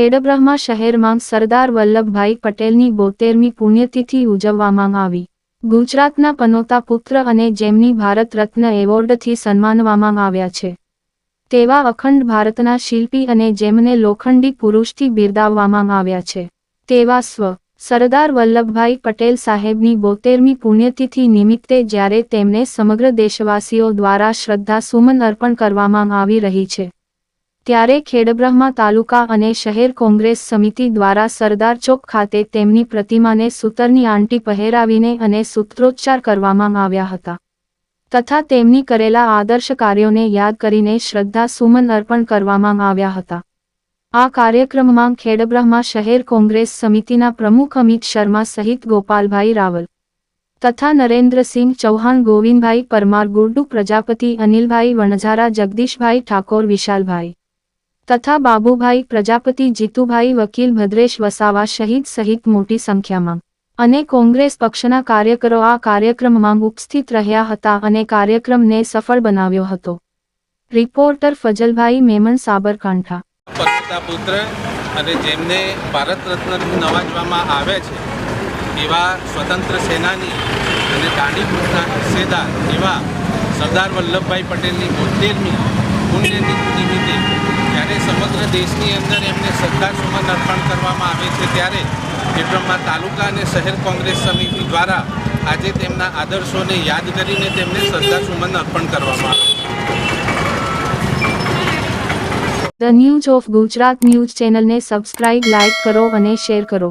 ખેડબ્રહ્મા શહેરમાં સરદાર વલ્લભભાઈ પટેલની બોતેરમી પુણ્યતિથિ ઉજવવામાં આવી. ગુજરાતના પનોતા પુત્ર અને જેમની ભારત રત્ન એવોર્ડથી સન્માનવામાં આવ્યા છે. તેવા અખંડ ભારતના શિલ્પી અને જેમને લોખંડી પુરુષથી બિરદાવવામાં આવ્યા છે. તેવા સ્વ, સરદાર વલ્લભભાઈ પટેલ સાહેબની બોતેરમી પુણ્યતિથિ નિમિત્તે જ્યારે તેમને સમગ્ર દેશવાસીઓ દ્વારા શ્રદ્ધા સુમન અર્પણ કરવામાં આવી રહી છે. ત્યારે ખેડબ્રહ્મા તાલુકા અને શહેર કોંગ્રેસ સમિતિ દ્વારા સરદાર ચોક ખાતે તેમની પ્રતિમાને સૂતરની આંટી પહેરાવીને અને સૂત્રોચ્ચાર કરવામાં આવ્યા હતા. તથા તેમની કરેલા આદર્શ કાર્યોને યાદ કરીને શ્રદ્ધા સુમન અર્પણ કરવામાં આવ્યા હતા. આ કાર્યક્રમમાં ખેડબ્રહ્મા શહેર કોંગ્રેસ સમિતિના પ્રમુખ અમિત શર્મા સહિત ગોપાલભાઈ રાવલ તથા નરેન્દ્રસિંહ ચૌહાણ, ગોવિંદભાઈ પરમાર ગુરડુ પ્રજાપતિ, અનિલભાઈ વણઝારા, જગદીશભાઈ ઠાકોર, વિશાલભાઈ તથા બાબુભાઈ, પ્રજાપતિ, જીતુભાઈ, વકીલ ભદ્રેશ વસાવા શહીદ સહિત મોટી સંખ્યામાં. અને કોંગ્રેસ પક્ષના કાર્યકરો આ કાર્યક્રમમાં ઉપસ્થિત રહ્યા હતા અને કાર્યક્રમને સફળ બનાવ્યો હતો. રિપોર્ટર ફજલભાઈ મેમન સાબરકાંઠા. પુત્ર અને જેમને ભારત રત્નથી નવાજવામાં આવે છે, એવા સ્વતંત્ર સેનાની અને દાંડીકૂટના હિસ્સેદાર એવા સરદાર વલ્લભભાઈ પટેલની બોતેરમી પુણ્યતિથિ જ્યારે સમગ્ર દેશની અંદર એમને શ્રદ્ધાસુમન અર્પણ કરવામાં આવે છે, ત્યારે વિક્રમમાં તાલુકા અને શહેર કોંગ્રેસ સમિતિ દ્વારા આજે તેમના આદર્શોને યાદ કરીને તેમને શ્રદ્ધાસુમન અર્પણ કરવામાં આવે the news of Gujarat news ચેનલને સબસ્ક્રાઇબ લાઇક કરો અને શેર કરો.